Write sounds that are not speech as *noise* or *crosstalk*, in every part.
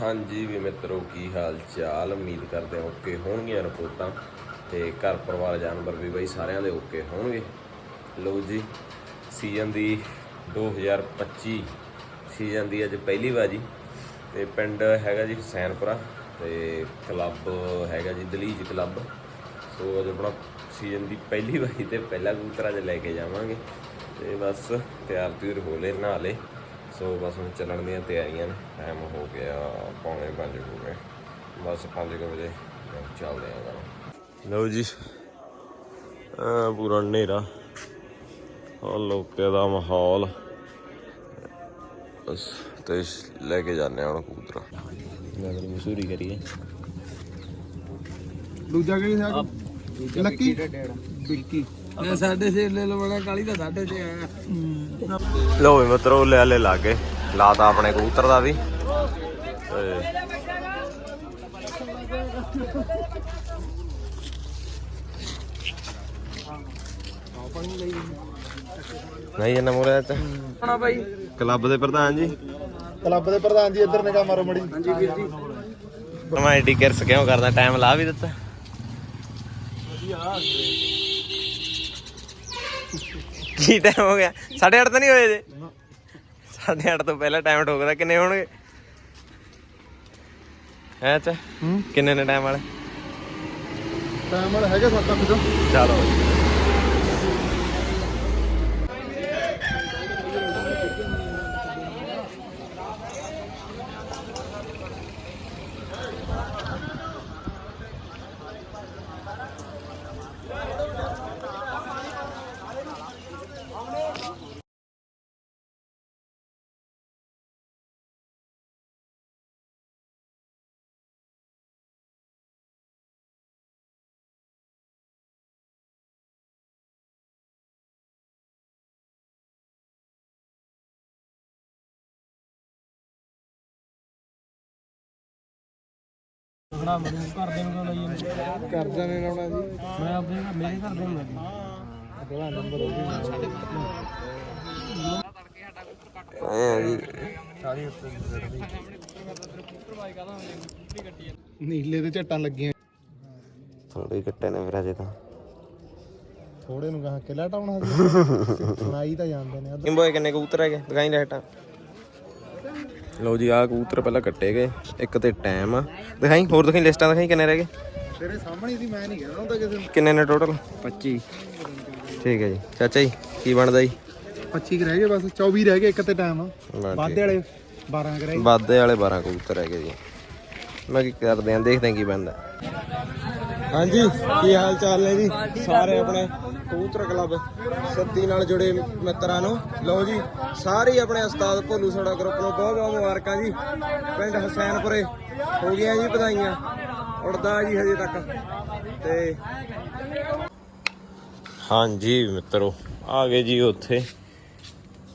ਹਾਂਜੀ ਵੀ ਮਿੱਤਰੋ, ਕੀ ਹਾਲ ਚਾਲ? ਉਮੀਦ ਕਰਦੇ ਹਾਂ ਓਕੇ ਹੋਣਗੀਆਂ ਰਿਪੋਰਟਾਂ ਤੇ ਘਰ ਪਰਿਵਾਰ, ਜਾਨਵਰ ਵੀ ਬਈ ਸਾਰਿਆਂ ਦੇ ਓਕੇ ਹੋਣਗੇ। ਲਓ ਜੀ, ਸੀਜ਼ਨ ਦੀ 2025 ਸੀਜ਼ਨ ਦੀ ਅੱਜ ਪਹਿਲੀ ਵਾਰੀ ਤੇ ਪਿੰਡ ਹੈਗਾ ਜੀ ਹੁਸੈਨਪੁਰਾ ਤੇ ਕਲੱਬ ਹੈਗਾ ਜੀ ਦਲੀਜ ਕਲੱਬ। ਸੋ ਅੱਜ ਆਪਣਾ ਸੀਜ਼ਨ ਦੀ ਪਹਿਲੀ ਵਾਰੀ ਤੇ ਪਹਿਲਾ ਕਬੂਤਰ ਅੱਜ ਲੈ ਕੇ ਜਾਵਾਂਗੇ ਤੇ ਬਸ ਤਿਆਰ ਤਿਉਰ ਹੋ ਲਏ, ਨਹਾ ਲਏ। ਸੋ ਬਸ ਹੁਣ ਚੱਲਣ ਦੀਆਂ ਤਿਆਰੀਆਂ ਨੇ ਟਾਈਮ ਹੋ ਗਿਆ ਪੌਣੇ 5 ਹੋ ਗਏ। ਬਸ 5 ਵਜੇ ਚੱਲਦੇ ਆਂ ਘਰੋਂ। ਲਓ ਜੀ ਆ ਪੂਰਾ ਹਨੇਰਾ। ਆ ਲੋਕੇ ਦਾ ਮਾਹੌਲ। ਬਸ ਤੇ ਲੈ ਕੇ ਜਾਂਦੇ ਹਾਂ ਹੁਣ ਕਬੂਤਰ। ਨਗਰ ਮਸੂਰੀ ਕਰੀਏ। ਦੂਜਾ ਕਿਹੜੀ ਲੱਕੀ? ਬਿੱਕੀ ਮੈਂ ਸਾਡੇ ਸੇ ਲੈ ਲਵਾਣਾ ਕਾਲੀ ਦਾ ਸਾਡੇ ਤੇ ਆਇਆ ਲੋ ਵੀ ਮਤਰੋ ਲੈ ਲੈ ਲਾਗੇ। ਲਾਤਾ ਆਪਣੇ ਕਬੂਤਰ ਦਾ ਵੀ। ਨਹੀਂ ਇਹਨਾਂ ਮੋਰੇ ਤੇ। ਹਾਂ ਬਾਈ। ਕਲੱਬ ਦੇ ਪ੍ਰਧਾਨ ਜੀ। ਕਲੱਬ ਦੇ ਪ੍ਰਧਾਨ ਜੀ ਇੱਧਰ ਨਿਗਾਹ ਮਾਰੋ ਮੜੀ। ਹਾਂਜੀ ਵੀਰ ਜੀ। ਮੈਂ ਐਡੀ ਕਿਰਸ ਕਿਉਂ ਕਰਦਾ? ਟਾਈਮ ਲਾ ਵੀ ਦਿੱਤਾ। ਕੀ ਟਾਈਮ ਹੋ ਗਿਆ? 8:30 ਤਾਂ ਨਹੀਂ ਹੋਏ ਜੇ 8:30 ਤੋਂ ਪਹਿਲਾਂ ਟਾਈਮ ਠੋਕਦਾ ਕਿੰਨੇ ਹੋਣਗੇ? ਹੈ ਚ ਕਿੰਨੇ ਨੇ ਟਾਈਮ ਵਾਲੇ? ਟਾਈਮ ਵਾਲਾ ਹੈਗਾ 7-8 ਜੋ। ਚਲੋ। ਬਣਾ ਮੈਨੂੰ ਘਰ ਦੇ ਨੂੰ ਲਈ ਕਰਜ਼ਾ ਨੇ ਲਾਉਣਾ ਜੀ। ਮੈਂ ਆਪਣੇ ਮੇਰੇ ਘਰ ਦੇ ਨੂੰ ਲੱਗੀ ਅਗਲਾ ਨੰਬਰ ਉਹ ਐ ਜੀ। ਨੀਲੇ ਤੇ ਝੱਟਾਂ ਲੱਗੀਆਂ। ਥੋੜੇ ਕੱਟੇ ਨੇ ਫਿਰ ਅਜੇ ਤਾਂ। ਥੋੜੇ ਨੂੰ ਕਹਾ ਕਿਲਾ ਟਾਉਣਾ ਸੀ *laughs* ਸੁਣਾਈ ਤਾਂ ਜਾਂਦੇ ਨੇ। ਇੰਬੋਏ ਕਿੰਨੇ ਕਬੂਤਰ ਹੈਗੇ? ਦਿਖਾਈ ਲਾਈਟਾਂ ਲਓ ਜੀ ਆਹ ਕਬੂਤਰ ਪਹਿਲਾਂ ਕੱਟੇ ਗਏ। ਇੱਕ ਤੇ ਟਾਈਮ ਆ। ਦਿਖਾਈ ਹੋਰ ਦਿਖਾਈ ਲਿਸਟਾਂ ਦਿਖਾਈ ਕਿੰਨੇ ਰਹਿ ਗਏ? ਤੇਰੇ ਸਾਹਮਣੇ ਸੀ ਮੈਂ ਨਹੀਂ ਕਹਿਣਾ ਹੁੰਦਾ ਕਿਸੇ ਕਿੰਨੇ ਨੇ ਟੋਟਲ 25 ਠੀਕ ਹੈ ਜੀ। ਚਾਚਾ ਜੀ ਕੀ ਬਣਦਾ ਜੀ? 25 ਕੁ ਰਹਿ ਗਏ ਬਸ 24 ਰਹਿ ਗਏ ਇੱਕ ਤੇ ਟਾਈਮ ਵਾਧੇ ਵਾਲੇ 12 ਕੁ ਰਹਿ ਗਏ। ਵਾਧੇ ਵਾਲੇ 12 ਕਬੂਤਰ ਹੈਗੇ ਜੀ। ਮੈਂ ਕੀ ਕਰਦੇ ਆਂ ਦੇਖਦੇ ਆਂ ਕੀ ਬਣਦਾ। ਹਾਂਜੀ ਕੀ ਹਾਲ ਚਾਲ ਨੇ ਜੀ? ਸਾਰੇ ਆਪਣੇ ਕਬੂਤਰ ਕਲੱਬ ਸੱਤੀ ਨਾਲ ਜੁੜੇ ਮਿੱਤਰਾਂ ਨੂੰ। ਲਓ ਜੀ, ਸਾਰੇ ਆਪਣੇ ਉਸਤਾਦ ਭੋਲੂ ਸੋੜਾ ਗਰੁੱਪ ਨੂੰ ਬਹੁਤ ਬਹੁਤ ਮੁਬਾਰਕਾਂ ਜੀ। ਪਿੰਡ ਹਸੈਨਪੁਰੇ ਹੋ ਗਈਆਂ ਜੀ ਵਧਾਈਆਂ। ਉੜਦਾ ਜੀ ਹਜੇ ਤੱਕ। ਤੇ ਹਾਂਜੀ ਮਿੱਤਰੋ, ਆ ਗਏ ਜੀ ਉੱਥੇ।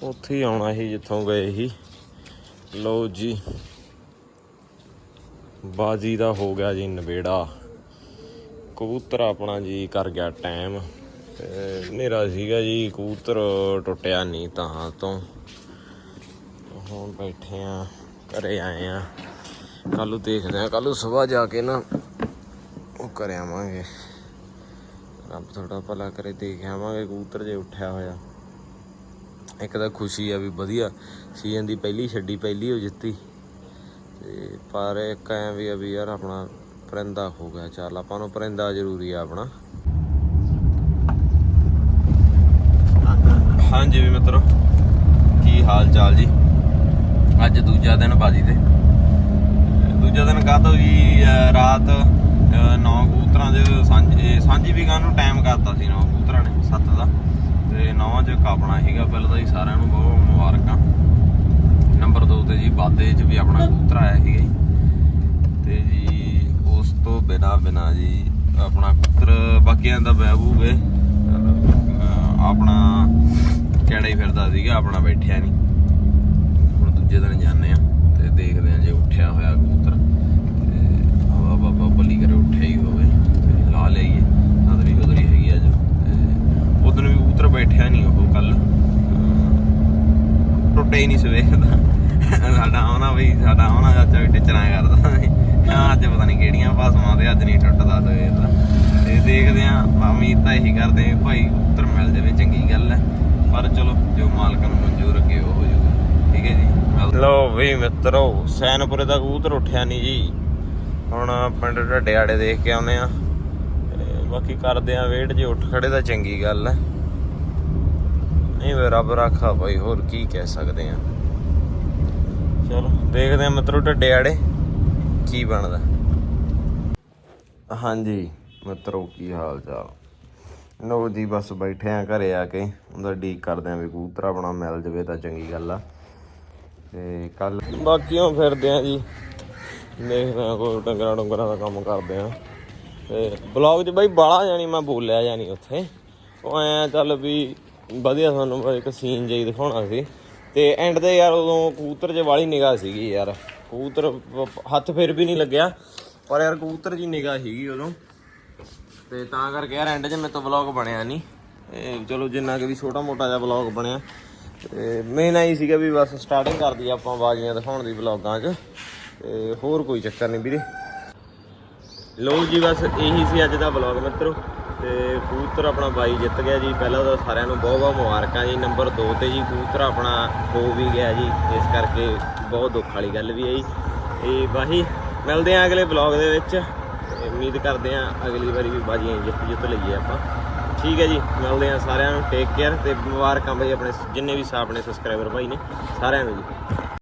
ਉੱਥੇ ਹੀ ਆਉਣਾ ਸੀ ਜਿੱਥੋਂ ਗਏ ਸੀ। ਲਓ ਜੀ, ਬਾਜੀ ਦਾ ਹੋ ਗਿਆ ਜੀ ਨਵੇੜਾ। ਕਬੂਤਰ ਆਪਣਾ ਜੀ ਕਰ ਗਿਆ ਟਾਈਮ ਹਨੇਰਾ ਸੀਗਾ ਜੀ, ਕਬੂਤਰ ਟੁੱਟਿਆ ਨਹੀਂ ਤਾਂ ਤੋਂ। ਹੁਣ ਬੈਠੇ ਆ, ਘਰੇ ਆਏ ਆ। ਕੱਲੂ ਨੂੰ ਦੇਖਦੇ ਆ ਕੱਲ ਨੂੰ ਸਵੇਰ ਜਾ ਕੇ ਨਾ ਉਹ ਕਰ ਆਵਾਂਗੇ। ਰੱਬ ਤੁਹਾਡਾ ਭਲਾ ਕਰੇ, ਦੇਖ ਆਵਾਂਗੇ ਕਬੂਤਰ ਜੇ ਉੱਠਿਆ ਹੋਇਆ। ਇੱਕ ਤਾਂ ਖੁਸ਼ੀ ਆ ਵੀ ਵਧੀਆ, ਸੀਜ਼ਨ ਦੀ ਪਹਿਲੀ ਛੱਡੀ, ਪਹਿਲੀ ਹੋ ਜਿੱਤੀ। ਤੇ ਪਰ ਇੱਕ ਐ ਵੀ ਆ ਵੀ ਯਾਰ ਆਪਣਾ ਪਰਿੰਦਾ ਹੋ ਗਿਆ, ਚੱਲ ਆਪਾਂ ਨੂੰ ਪਰਿੰਦਾ ਜ਼ਰੂਰੀ ਆ ਆਪਣਾ। ਹਾਂਜੀ ਵੀ ਮਿੱਤਰੋ, ਕੀ ਹਾਲ ਚਾਲ ਜੀ? ਅੱਜ ਦੂਜਾ ਦਿਨ ਬਾਜੀ ਦੇ। ਦੂਜਾ ਦਿਨ ਕਾਹਤੋਂ ਜੀ ਰਾਤ 9 ਕਬੂਤਰਾਂ ਦੇ ਸਾਂਝੀ ਸਾਂਝੀ ਵੀ ਨੂੰ ਟਾਈਮ ਕਰਤਾ ਸੀ 9 ਕਬੂਤਰਾਂ ਨੇ 7 ਦਾ। ਤੇ 9 ਚ ਕਾਪਣਾ ਸੀਗਾ ਪਹਿਲਾਂ ਤਾਂ ਜੀ ਸਾਰਿਆਂ ਨੂੰ ਬਹੁਤ ਮੁਬਾਰਕਾਂ। ਨੰਬਰ 2 ਤੇ ਜੀ ਬਾਦੇ ਚ ਵੀ ਆਪਣਾ ਕਬੂਤਰ ਆਇਆ ਸੀਗਾ ਜੀ। ਤੇ ਜੀ ਉਸ ਤੋਂ ਬਿਨਾ ਬਿਨਾ ਜੀ ਆਪਣਾ ਕਬੂਤਰ ਬਾਕੀਆਂ ਦਾ ਬਹਿਬੂਗੇ ਆਪਣਾ ਫਿਰਦਾ ਸੀਗਾ, ਆਪਣਾ ਬੈਠਿਆ ਨਹੀਂ ਹੁਣ ਦੂਜੇ ਦਿਨ ਜਾਂਦੇ ਆ ਤੇ ਦੇਖਦੇ ਆ ਜੇ ਉੱਠਿਆ ਹੋਇਆ ਕਬੂਤਰ। ਤੇ ਹਵਾ ਬਾਬਾ ਬੱਲੀ ਕਰੇ, ਉੱਠਿਆ ਹੀ ਹੋਵੇ ਲਾ ਲਈਏ। ਨਦਰੀ ਉਦਰੀ ਹੈਗੀ ਅੱਜ। ਉਦੋਂ ਵੀ ਕਬੂਤਰ ਬੈਠਿਆ ਨਹੀਂ ਉਹ ਕੱਲ। ਟੁੱਟੇ ਹੀ ਨਹੀਂ ਸਵੇਰ ਦਾ। ਸਾਡਾ ਆਉਣਾ ਬਈ ਸਾਡਾ ਆਉਣਾ ਚਾਚਾ ਵੀ ਟਿਚਰਾਂ ਕਰਦਾ ਹਾਂ ਅੱਜ ਪਤਾ ਨਹੀਂ ਕਿਹੜੀਆਂ ਭਾਸਮਾਂ ਤੇ ਅੱਜ ਨਹੀਂ ਟੁੱਟਦਾ ਸਵੇਰ ਦਾ। ਤੇ ਦੇਖਦੇ ਆ ਉਮੀਦ ਤਾਂ ਇਹੀ ਕਰਦੇ ਆ ਭਾਈ ਉੱਤਰ ਮਿਲ ਜਾਵੇ, ਚੰਗੀ ਗੱਲ ਹੈ ਪਰ ਚਲੋ, ਜੋ ਮਾਲਕ ਨੂੰ ਮਨਜ਼ੂਰ ਅੱਗੇ ਉਹ ਹੋ ਜਾਊਗਾ। ਠੀਕ ਹੈ ਜੀ? ਲੋ ਵੀ ਮਿੱਤਰੋ, ਸੈਨਪੁਰੇ ਦਾ ਕਬੂਤਰ ਉੱਠਿਆ ਨਹੀਂ ਜੀ। ਹੁਣ ਪਿੰਡ ਢੱਡੇ ਦੇਖ ਕੇ ਆਉਨੇ ਆ ਬਾਕੀ ਕਰਦੇ ਆ ਵੇਟ, ਜੇ ਉੱਠ ਖੜੇ ਤਾਂ ਚੰਗੀ ਗੱਲ ਹੈ। ਨਹੀਂ ਵੇ ਰੱਬ ਰਾਖਾ ਭਾਈ, ਹੋਰ ਕੀ ਕਹਿ ਸਕਦੇ ਆ ਚਲੋ, ਦੇਖਦੇ ਆ ਮਿੱਤਰੋ ਢੱਡੇ ਆੜੇ ਕੀ ਬਣਦਾ। ਹਾਂਜੀ, ਮਿੱਤਰੋ ਕੀ ਹਾਲ ਚਾਲ? ਨੋ ਜੀ, ਬਸ ਬੈਠੇ ਆ ਘਰੇ ਆ ਕੇ। ਉਹਦਾ ਡੀਕ ਕਰਦੇ ਆ ਵੀ ਕਬੂਤਰ ਆਪਣਾ ਮਿਲ ਜਵੇ ਤਾਂ ਚੰਗੀ ਗੱਲ ਆ। ਤੇ ਕੱਲ ਬਾਕੀਆਂ ਫਿਰਦੇ ਆ ਜੀ। ਦੇਖਦੇ ਆ ਕੋਈ ਡੰਗਰਾਂ ਡੰਗਰਾਂ ਦਾ ਕੰਮ ਕਰਦੇ ਆ। ਤੇ ਬਲੌਗ 'ਚ ਬਈ ਬਾਲਾ ਜਾਣੀ, ਮੈਂ ਬੋਲਿਆ ਜਾਣੀ ਉੱਥੇ। ਉਹ ਐ ਚੱਲ ਵੀ ਵਧੀਆ ਤੁਹਾਨੂੰ ਇੱਕ ਸੀਨ ਜਿਹੀ ਦਿਖਾਉਣਾ ਸੀ। ਤੇ ਐਂਡ ਤੇ ਯਾਰ ਉਦੋਂ ਕਬੂਤਰ 'ਚ ਵਾਲੀ ਨਿਗਾਹ ਸੀਗੀ ਯਾਰ। ਕਬੂਤਰ ਹੱਥ ਫਿਰ ਵੀ ਨਹੀਂ ਲੱਗਿਆ। ਪਰ ਯਾਰ ਕਬੂਤਰ 'ਚ ਨਿਗਾਹ ਸੀਗੀ ਉਦੋਂ। ਤੇ ਤਾਂ ਕਰਕੇ ਯਾਰ ਐਂਡ 'ਚ ਮੇਰੇ ਤੋਂ ਵਲੌਗ ਬਣਿਆ ਨਹੀਂ ਇਹ ਚਲੋ ਜਿੰਨਾ ਕਿ ਵੀ ਛੋਟਾ ਮੋਟਾ ਜਿਹਾ ਵਲੌਗ ਬਣਿਆ। ਤੇ ਮੇਨ ਆਈ ਸੀਗਾ ਵੀ ਬਸ ਸਟਾਰਟਿੰਗ ਕਰਦੀ ਆਪਾਂ ਬਾਜ਼ੀਆਂ ਦਿਖਾਉਣ ਦੀ ਵਲੌਗਾਂ 'ਚ। ਤੇ ਹੋਰ ਕੋਈ ਚੱਕਰ ਨਹੀਂ ਵੀਰੇ। ਲੋ ਜੀ ਬਸ ਇਹੀ ਸੀ ਅੱਜ ਦਾ ਵਲੌਗ ਮਿੱਤਰੋ। ਤੇ ਕਬੂਤਰ ਆਪਣਾ ਬਾਈ ਜਿੱਤ ਗਿਆ ਜੀ। ਪਹਿਲਾਂ ਤਾਂ ਸਾਰਿਆਂ ਨੂੰ ਬਹੁਤ ਬਹੁਤ ਮੁਬਾਰਕਾਂ ਜੀ। ਨੰਬਰ 2 ਤੇ ਜੀ ਕਬੂਤਰ ਆਪਣਾ ਹੋ ਵੀ ਗਿਆ ਜੀ। ਇਸ ਕਰਕੇ ਬਹੁਤ ਦੁੱਖ ਵਾਲੀ ਗੱਲ ਵੀ ਹੈ ਜੀ। ਇਹ ਬਾਈ, ਮਿਲਦੇ ਆਂ ਅਗਲੇ ਵਲੌਗ ਦੇ ਵਿੱਚ। ਉਮੀਦ ਕਰਦੇ ਆਂ ਅਗਲੀ ਵਾਰੀ ਵੀ ਬਾਜੀਆਂ ਜਿੱਤ ਜਿੱਤ ਲਈਏ ਆਪਾਂ। ਠੀਕ ਹੈ ਜੀ, ਮਿਲਦੇ ਆਂ ਸਾਰਿਆਂ ਨੂੰ ਟੇਕ ਕੇਅਰ ਤੇ ਮੁਬਾਰਕਾਂ ਬਈ ਆਪਣੇ ਜਿੰਨੇ ਵੀ ਸਾ ਆਪਣੇ ਸਬਸਕ੍ਰਾਈਬਰ ਭਾਈ ਨੇ, ਸਾਰਿਆਂ ਨੂੰ ਜੀ।